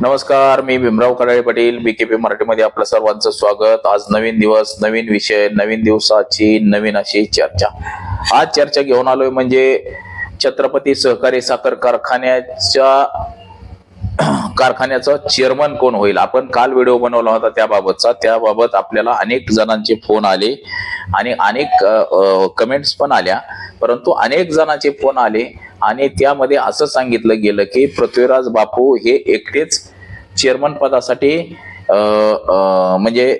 नमस्कार मी भीमराव कडाळे पाटील बीकेपी मराठीमध्ये आपलं सर्वांचं स्वागत. आज नवीन दिवस नवीन विषय नवीन दिवसाची नवीन अशी चर्चा. आज चर्चा घेऊन आलोय म्हणजे छत्रपती सहकारी साखर कारखान्याच्या कारखान्याचा चेअरमन कोण होईल? आपण काल व्हिडिओ बनवला होता त्याबाबतचा. त्याबाबत आपल्याला अनेक जणांचे फोन आले आणि अनेक कमेंट्स पण आल्या. परंतु अनेक जणांचे फोन आले आणि त्यामध्ये असं सांगितलं गेलं की पृथ्वीराज बापू हे एकटेच चेअरमन पदासाठी म्हणजे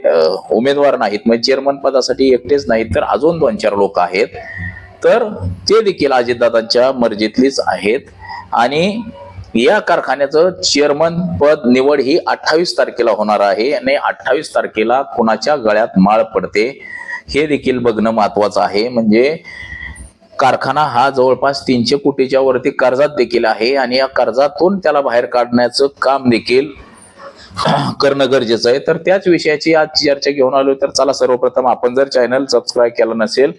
उमेदवार नाहीत. म्हणजे चेअरमन पदासाठी एकटेच नाहीत तर अजून दोन चार लोक आहेत. तर ते देखील अजितदादांच्या मर्जीतलीच आहेत. आणि या कारखान्याचं चेअरमन पद निवड ही अठ्ठावीस तारखेला होणार आहे आणि अठ्ठावीस तारखेला कुणाच्या गळ्यात माळ पडते हे देखील बघणं महत्वाचं आहे. म्हणजे कारखाना हा जवळपास तीनशे कोटीच्या वरती कर्जात देखील आहे आणि या कर्जातून त्याला बाहेर काढण्याचं काम देखील करणं गरजेचं आहे. तर त्याच विषयाची आज चर्चा घेऊन आलो तर चला सर्वप्रथम आपण जर चॅनल सबस्क्राईब केलं नसेल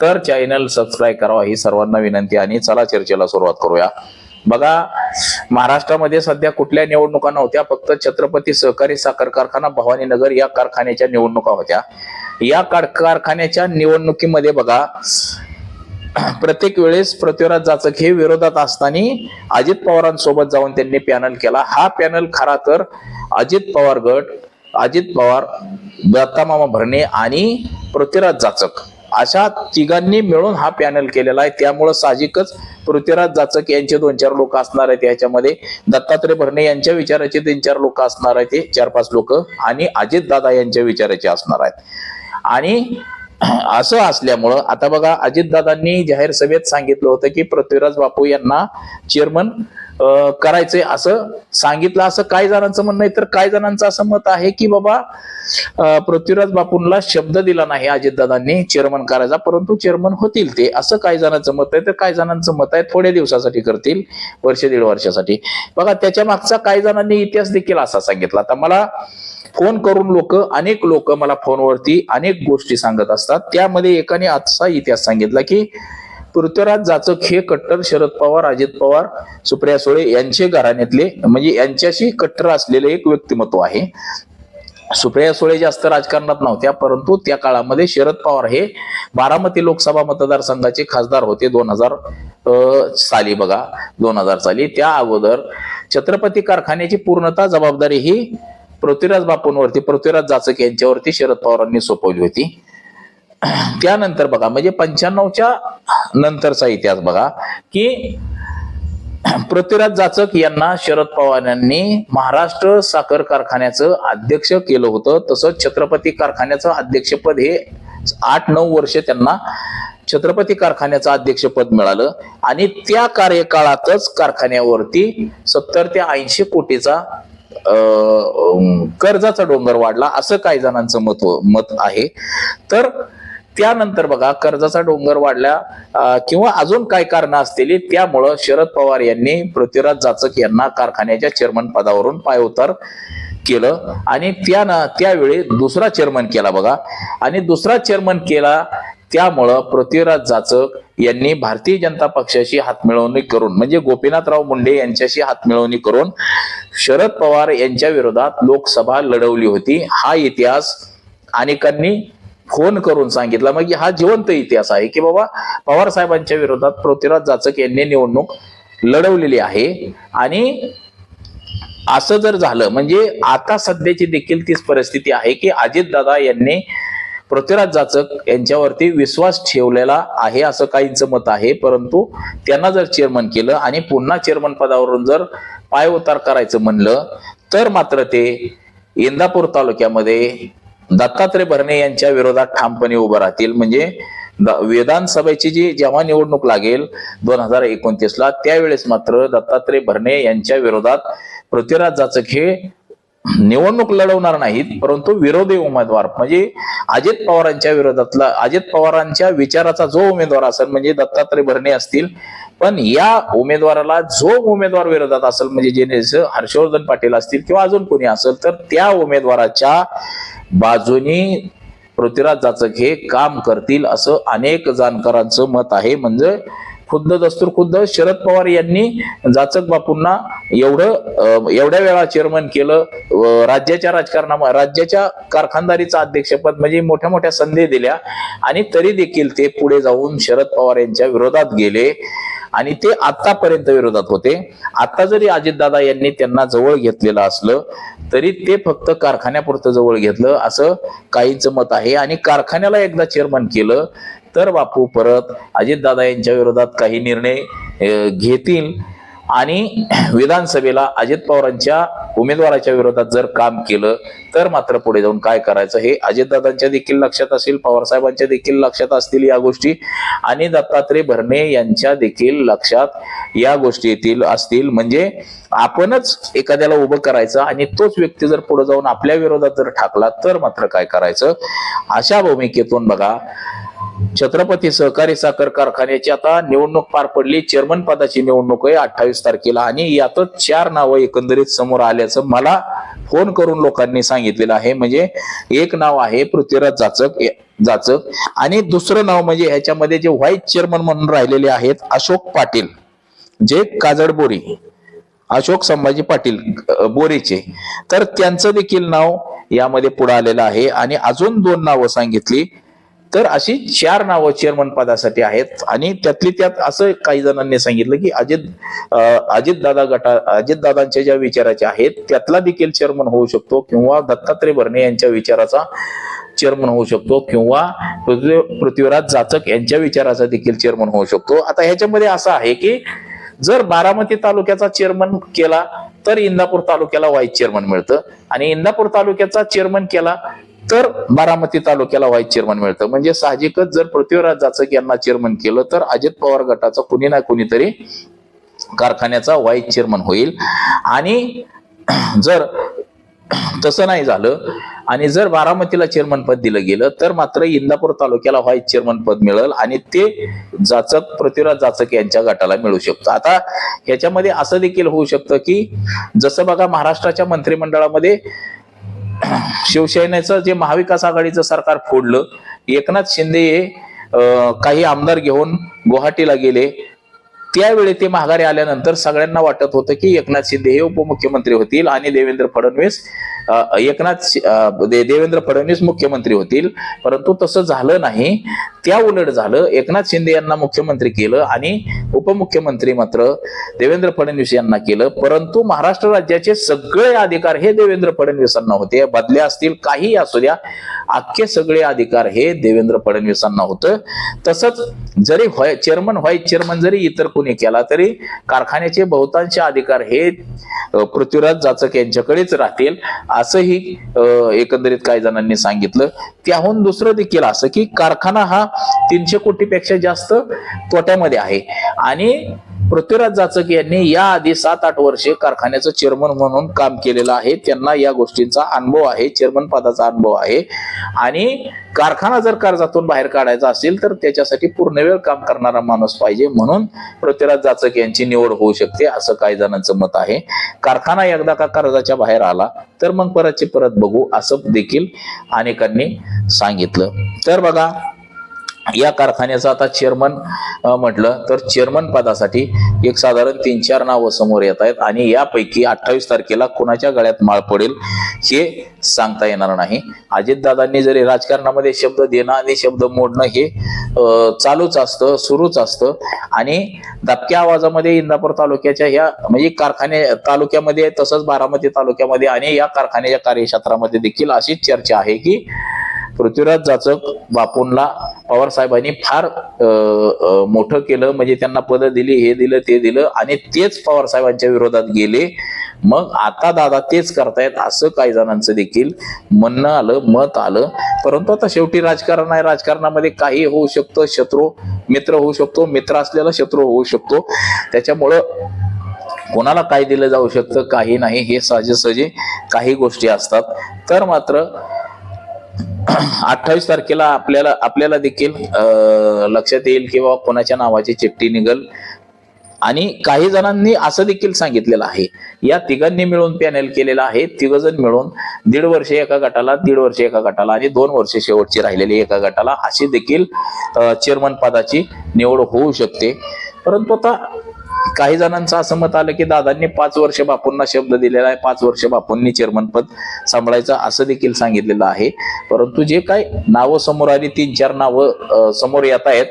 तर चॅनल सबस्क्राईब करावा ही सर्वांना विनंती आणि चला चर्चेला सुरुवात करूया. बघा महाराष्ट्रामध्ये सध्या कुठल्या निवडणुका नव्हत्या फक्त छत्रपती सहकारी साखर कारखाना भवानीनगर या कारखान्याच्या निवडणुका होत्या. या कारखान्याच्या निवडणुकीमध्ये बघा प्रत्येक वेळेस पृथ्वीराज जाचक हे विरोधात असताना अजित पवारांसोबत जाऊन त्यांनी पॅनल केला. हा पॅनल खरा तर अजित पवार गट अजित पवार दत्तामामा भरणे आणि पृथ्वीराज जाचक. अशा तिघांनी मिळून हा पॅनल केलेला आहे. त्यामुळं साहजिकच पृथ्वीराज जाचक यांचे दोन चार लोक असणार आहेत याच्यामध्ये. दत्तात्रय भरणे यांच्या विचाराचे तीन चार लोक असणार आहेत ते चार पाच लोक. आणि अजित दादा यांच्या विचाराचे असणार आहेत. आणि असं असल्यामुळं आता बघा अजितदादांनी जाहीर सभेत सांगितलं होतं की पृथ्वीराज बापू यांना चेअरमन करायचंय असं सांगितलं असं काही जणांचं म्हणणं आहे. तर काही जणांचं असं मत आहे की बाबा पृथ्वीराज बापूंना शब्द दिला नाही अजितदादांनी चेअरमन करायचा परंतु चेअरमन होतील ते. असं काही जणांचं मत आहे. तर काही जणांचं मत आहे थोड्या दिवसासाठी करतील वर्ष दीड वर्षासाठी. बघा त्याच्या मागचा काही जणांनी इतिहास देखील असा सांगितला. आता मला फोन करून लोक अनेक लोक मला फोनवरती अनेक गोष्टी सांगत असतात. त्यामध्ये एकाने असा इतिहास सांगितला की पृथ्वीराज जाचक हे कट्टर शरद पवार अजित पवार सुप्रिया सुळे यांचे घराण्यातले म्हणजे यांच्याशी कट्टर असलेले एक व्यक्तिमत्व आहे. सुप्रिया सुळे जास्त राजकारणात नव्हत्या परंतु त्या काळामध्ये शरद पवार हे बारामती लोकसभा मतदारसंघाचे खासदार होते दोन हजार साली बघा दोन हजार साली. त्या अगोदर छत्रपती कारखान्याची पूर्णतः जबाबदारी ही पृथ्वीराज बापूंवरती पृथ्वीराज जाचक यांच्यावरती शरद पवारांनी सोपवली होती. त्यानंतर बघा म्हणजे पंच्याण्णवच्या नंतरचा इतिहास बघा की पृथ्वीराज जाचक यांना शरद पवार यांनी महाराष्ट्र साखर कारखान्याचं अध्यक्ष केलं होतं. तसंच छत्रपती कारखान्याचं अध्यक्षपद हे आठ नऊ वर्ष त्यांना छत्रपती कारखान्याचं अध्यक्षपद मिळालं. आणि त्या कार्यकाळातच कारखान्यावरती सत्तर ते ऐंशी कोटीचा अं, कर्जाचा डोंगर वाढला असं काही जणांचं मत मत आहे. तर त्यानंतर बघा कर्जाचा डोंगर वाढला किंवा अजून काय कारण असतील त्यामुळं शरद पवार यांनी पृथ्वीराज जाचक यांना कारखान्याच्या चेअरमन पदावरून पायउतार केलं. आणि त्यानं त्यावेळी दुसरा चेअरमन केला बघा. आणि दुसरा चेअरमन केला त्यामुळं पृथ्वीराज जाचक यांनी भारतीय जनता पक्षाशी हातमिळवणी करून म्हणजे गोपीनाथराव मुंडे यांच्याशी हातमिळवणी करून शरद पवार यांच्या विरोधात लोकसभा लढवली होती. हा इतिहास अनेकांनी फोन करून सांगितला. मग हा जिवंत इतिहास आहे की बाबा पवार साहेबांच्या विरोधात पृथ्वीराज जाचक यांनी निवडणूक लढवलेली आहे. आणि असं जर झालं म्हणजे आता सध्याची देखील तीच परिस्थिती आहे की अजितदादा यांनी पृथ्वीराज जाचक यांच्यावरती विश्वास ठेवलेला आहे असं काहींचं मत आहे. परंतु त्यांना जर चेअरमन केलं आणि पुन्हा चेअरमन पदावरून जर पाय उतार करायचं म्हणलं तर मात्र ते इंदापूर तालुक्यामध्ये दत्तात्रय भरणे यांच्या विरोधात ठामपणे उभं राहतील. म्हणजे द- विधानसभेची जी जेव्हा निवडणूक लागेल दोन हजार एकोणतीस ला त्यावेळेस मात्र दत्तात्रय भरणे यांच्या विरोधात पृथ्वीराज जाचक हे निवडणूक लढवणार नाहीत परंतु विरोधी उमेदवार म्हणजे अजित पवारांच्या विरोधातला अजित पवारांच्या विचाराचा जो उमेदवार असेल म्हणजे दत्तात्रय भरणे असतील पण या उमेदवाराला जो उमेदवार विरोधात असेल म्हणजे जे जे हर्षवर्धन पाटील असतील किंवा अजून कोणी असेल तर त्या उमेदवाराच्या बाजूनी पृथ्वीराज जाचक हे काम करतील असं अनेक जाणकारांचं मत आहे. म्हणजे खुद्द दस्तूर खुद्द शरद पवार यांनी जाचक बापूंना एवढं एवढ्या वेळा चेअरमन केलं राज्याच्या राजकारणा राज्याच्या कारखानदारीचं अध्यक्षपद म्हणजे मोठ्या मोठ्या संधी दिल्या. आणि तरी देखील ते पुढे जाऊन शरद पवार यांच्या विरोधात गेले. आणि ते आतापर्यंत विरोधात होते. आता जरी अजितदादा यांनी त्यांना जवळ घेतलेलं असलं तरी ते फक्त कारखान्यापुरतं जवळ घेतलं असं काहींचं मत आहे. आणि कारखान्याला एकदा चेअरमन केलं तर बापू परत अजितदादा यांच्या विरोधात काही निर्णय घेतील. आणि विधानसभेला अजित पवारांच्या उमेदवाराच्या विरोधात जर काम केलं तर मात्र पुढे जाऊन काय करायचं हे अजितदादांच्या देखील लक्षात असेल पवारसाहेबांच्या देखील लक्षात असतील या गोष्टी. आणि दत्तात्रय भरणे यांच्या देखील लक्षात या गोष्टी येतील असतील. म्हणजे आपणच एखाद्याला उभं करायचं आणि तोच व्यक्ती जर पुढे जाऊन आपल्या विरोधात जर ठाकला तर मात्र काय करायचं? अशा भूमिकेतून बघा छत्रपती सहकारी साखर कारखान्याची आता निवडणूक पार पडली. चेअरमन पदाची निवडणूक आहे अठ्ठावीस तारखेला आणि यातच चार नावं एकंदरीत समोर आल्याचं मला फोन करून लोकांनी सांगितलेलं आहे. म्हणजे एक नाव आहे पृथ्वीराज जाचक जाचक आणि दुसरं नाव म्हणजे ह्याच्यामध्ये जे व्हाईस चेअरमन म्हणून राहिलेले आहेत अशोक पाटील जे काजड बोरी अशोक संभाजी पाटील बोरीचे. तर त्यांचं देखील नाव यामध्ये पुढे आलेलं आहे आणि अजून दोन नावं सांगितली. तर अशी चार नावं चेअरमन पदासाठी आहेत. आणि त्यातली त्यात असं काही जणांनी सांगितलं की अजित अजित दादा गटा अजितदादांच्या ज्या विचाराच्या आहेत त्यातला देखील चेअरमन होऊ शकतो किंवा दत्तात्रय भरणे यांच्या विचाराचा चेअरमन होऊ शकतो किंवा पृथ्वी पृथ्वीराज जाचक यांच्या विचाराचा देखील चेअरमन होऊ शकतो. आता ह्याच्यामध्ये असं आहे की जर बारामती तालुक्याचा चेअरमन केला तर इंदापूर तालुक्याला वाईस चेअरमन मिळतं. आणि इंदापूर तालुक्याचा चेअरमन केला तर बारामती तालुक्याला व्हाईस चेअरमन मिळतं. म्हणजे साहजिकच जर पृथ्वीराज जाचक यांना चेअरमन केलं तर अजित पवार गटाचा कुणी ना कुणीतरी कारखान्याचा व्हाईस चेअरमन होईल. आणि जर तसं नाही झालं आणि जर बारामतीला चेअरमन पद दिलं गेलं तर मात्र इंदापूर तालुक्याला व्हाईस चेअरमन पद मिळेल आणि ते जाचक पृथ्वीराज जाचक यांच्या गटाला मिळू शकतं. आता ह्याच्यामध्ये असं देखील होऊ शकतं की जसं बघा महाराष्ट्राच्या मंत्रिमंडळामध्ये शिवसेनेचं जे महाविकास आघाडीचं सरकार फोडलं एकनाथ शिंदे हे काही आमदार घेऊन गुवाहाटीला गेले त्यावेळी ते माघारी आल्यानंतर सगळ्यांना वाटत होतं की एकनाथ शिंदे हे उपमुख्यमंत्री होतील आणि देवेंद्र फडणवीस एकनाथ दे- देवेंद्र फडणवीस मुख्यमंत्री होतील. परंतु तसं झालं नाही. त्या उलट झालं. एकनाथ शिंदे यांना मुख्यमंत्री केलं आणि उपमुख्यमंत्री मात्र देवेंद्र फडणवीस यांना केलं. परंतु महाराष्ट्र राज्याचे सगळे अधिकार हे देवेंद्र फडणवीसांना होते. बदल्या असतील काही असू द्या अख्खे सगळे अधिकार हे देवेंद्र फडणवीसांना होतं. तसंच जरी व्हाय चेअरमन व्हाईस चेअरमन जरी इतर कोणी केला तरी कारखान्याचे बहुतांश अधिकार हे पृथ्वीराज जाचक यांच्याकडेच राहतील. असंही एकंदरीत काही जणांनी सांगितलं. त्याहून दुसरं देखील असं की कारखाना हा तीनशे कोटीपेक्षा जास्त तोट्यामध्ये आहे. आणि पृथ्वीराज जाचक यांनी याआधी सात आठ वर्षे कारखान्याचं चेअरमन म्हणून काम केलेलं आहे. त्यांना या गोष्टींचा अनुभव आहे. चेअरमन पदाचा अनुभव आहे. आणि कारखाना जर कर्जातून बाहेर काढायचा असेल तर त्याच्यासाठी पूर्ण वेळ काम करणारा माणूस पाहिजे. म्हणून पृथ्वीराज जाचक यांची निवड होऊ शकते असं काही जणांचं मत आहे. कारखाना एकदा का कर्जाच्या बाहेर आला तर मग परतचे परत बघू असं देखील अनेकांनी सांगितलं. तर बघा या कारखान्याचं आता चेअरमन म्हटलं तर चेअरमन पदासाठी एक साधारण तीन चार नावं समोर येत आहेत आणि यापैकी अठ्ठावीस तारखेला कोणाच्या गळ्यात माळ पडेल हे सांगता येणार नाही. अजितदादांनी जरी राजकारणामध्ये शब्द देणं आणि शब्द मोडणं हे चालूच असतं सुरूच असतं आणि दबक्या आवाजामध्ये इंदापूर तालुक्याच्या ह्या म्हणजे कारखाने तालुक्यामध्ये तसंच बारामती तालुक्यामध्ये आणि या कारखान्याच्या कार्यक्षेत्रामध्ये देखील अशीच चर्चा आहे की पृथ्वीराज जाचक बापूंना पवार साहेबांनी फार मोठं केलं. म्हणजे त्यांना पद दिली हे दिलं ते दिलं आणि तेच पवार साहेबांच्या विरोधात गेले. मग आता दादा तेच करतायत असं काही जणांचं देखील म्हणणं आलं मत आलं. परंतु आता शेवटी राजकारण आहे. राजकारणामध्ये काही होऊ शकतं. शत्रू मित्र होऊ शकतो. मित्र असलेला शत्रू होऊ शकतो. त्याच्यामुळं कोणाला काय दिलं जाऊ शकतं काही नाही. हे सहजासहजी काही गोष्टी असतात. तर मात्र अठ्ठावीस तारखेला आपल्याला आपल्याला देखील लक्षात येईल किंवा कोणाच्या नावाची चिठ्ठी निघल. आणि काही जणांनी असं देखील सांगितलेलं आहे. या तिघांनी मिळून पॅनल केलेलं आहे. तिघ जण मिळून दीड वर्ष एका गटाला दीड वर्ष एका गटाला आणि दोन वर्ष शेवटची राहिलेली एका गटाला अशी देखील चेअरमन पदाची निवड होऊ शकते. परंतु आता काही जणांचं असं मत आलं की दादांनी पाच वर्ष बापूंना शब्द दिलेला आहे पाच वर्ष बापूंनी चेअरमन पद सांभाळायचं असं देखील सांगितलेलं आहे. परंतु जे काय नावं समोर आली तीन चार नावं समोर येत आहेत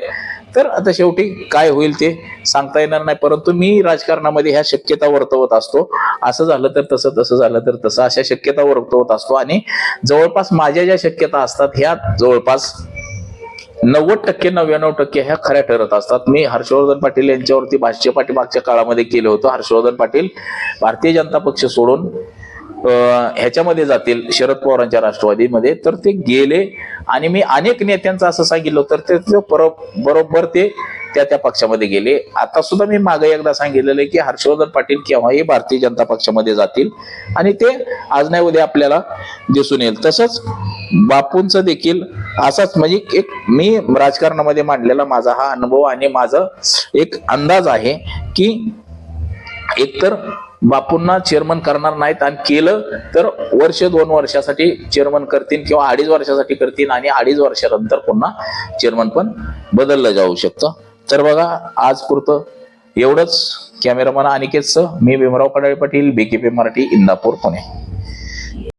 तर आता शेवटी काय होईल ते सांगता येणार नाही. परंतु मी राजकारणामध्ये ह्या शक्यता वर्तवत असतो. असं झालं तर तसं तसं झालं तर तसं अशा शक्यता वर्तवत असतो. आणि जवळपास माझ्या ज्या शक्यता असतात ह्या जवळपास नव्वद टक्के नव्याण्णव टक्के ह्या खऱ्या ठरत असतात. मी हर्षवर्धन पाटील यांच्यावरती भाष्य पाठीमागच्या काळामध्ये केलं होतं. हर्षवर्धन पाटील भारतीय जनता पक्ष सोडून ह्याच्यामध्ये जातील शरद पवारांच्या राष्ट्रवादीमध्ये. तर ते गेले आणि मी अनेक नेत्यांचं असं सांगितलं तर ते बरोबर ते त्या त्या पक्षामध्ये गेले. आता सुद्धा मी मागे एकदा सांगितलेलं की हर्षवर्धन पाटील केव्हाही भारतीय जनता पक्षामध्ये जातील आणि ते आज नाही उद्या आपल्याला दिसून येईल. तसंच बापूंचं देखील असाच म्हणजे एक मी राजकारणामध्ये मांडलेला माझा हा अनुभव आणि माझा एक अंदाज आहे की एकतर बापूंना चेअरमन करणार नाहीत आणि केलं तर वर्ष दोन वर्षासाठी चेअरमन करतील किंवा अडीच वर्षासाठी करतील आणि अडीच वर्षानंतर पुन्हा चेअरमन पण बदललं जाऊ शकतं. तर बघा आज पुरतं एवढंच. कॅमेरामन अनिकेतचं मी भीमराव कडाळे पाटील बीकेपी मराठी इंदापूर पुणे.